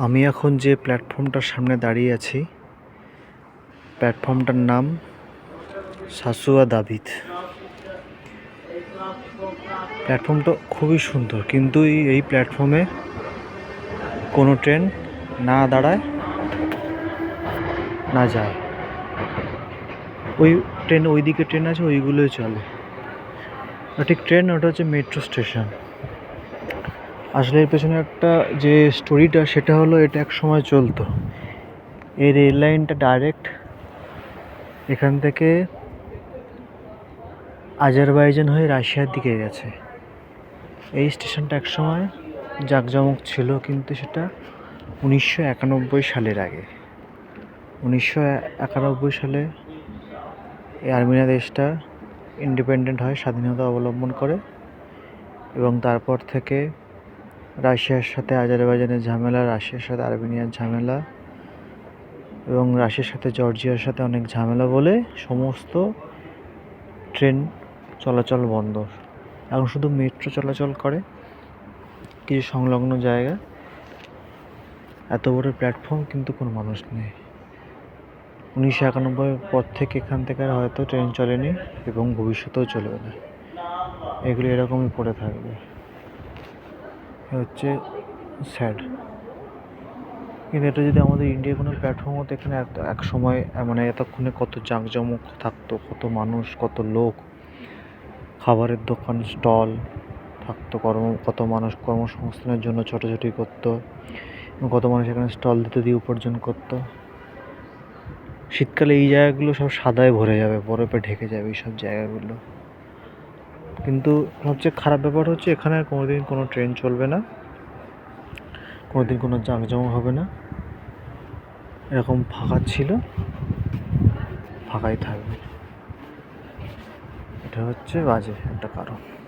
আমি এখন যে প্ল্যাটফর্মটার সামনে দাঁড়িয়ে আছি, প্ল্যাটফর্মটার নাম সাসুয়া দাবিদ প্ল্যাটফর্মটা খুবই সুন্দর, কিন্তু এই- প্ল্যাটফর্মে কোনো ট্রেন না দাঁড়ায়, না যায়। ওই ট্রেন, ওইদিকে ট্রেন আছে, ওইগুলোই চলে। ঠিক ট্রেন, ওটা হচ্ছে মেট্রো স্টেশন। আসলে এর পেছনে একটা যে স্টোরিটা সেটা হলো এটা এক সময় চলতো। এই রেল লাইনটা ডাইরেক্ট এখান থেকে আজারবাইজান হয়ে রাশিয়ার দিকে গেছে। এই স্টেশনটা এক সময় জাঁকজমক ছিল, কিন্তু সেটা উনিশশো একানব্বই সালের আগে। উনিশশো একানব্বই সালে এই আর্মেনিয়া দেশটা ইন্ডিপেন্ডেন্ট হয়, স্বাধীনতা অবলম্বন করে এবং তারপর থেকে রাশিয়ার সাথে আজারবাইজানের ঝামেলা, রাশিয়ার সাথে আর্মেনিয়ার ঝামেলা এবং রাশিয়ার সাথে জর্জিয়ার সাথে অনেক ঝামেলা বলে সমস্ত ট্রেন চলাচল বন্ধ। এখন শুধু মেট্রো চলাচল করে, কিছু সংলগ্ন জায়গা। এত বড় প্ল্যাটফর্ম কিন্তু কোনো মানুষ নেই। উনিশশো একানব্বই পর থেকে এখান থেকে আর হয়তো ট্রেন চলেনি এবং ভবিষ্যতেও চলবে না। এগুলি এরকমই পড়ে থাকবে। হচ্ছে স্যাড। কিন্তু এটা যদি আমাদের ইন্ডিয়া কোনো প্ল্যাটফর্ম হতো, এখানে এক সময় মানে এতক্ষণে কত জাঁকজমক থাকতো, কত মানুষ, কত লোক, খাবারের দোকান, স্টল থাকতো, কর্ম, কত মানুষ কর্মসংস্থানের জন্য ছোটাছুটি করতো, কত মানুষ এখানে স্টল দিতে দিয়ে উপার্জন করতো। শীতকালে এই জায়গাগুলো সব সাদায় ভরে যাবে, বরফে ঢেকে যাবে এই সব জায়গাগুলো। কিন্তু সবচেয়ে খারাপ ব্যাপার হচ্ছে এখানে আর কোনোদিন কোনো ট্রেন চলবে না। কোনো দিন কোনো জাঁকজমক হবে না। এরকম ফাঁকা ছিল, ফাঁকাই থাকবে। এটা হচ্ছে বাজে একটা কারণ।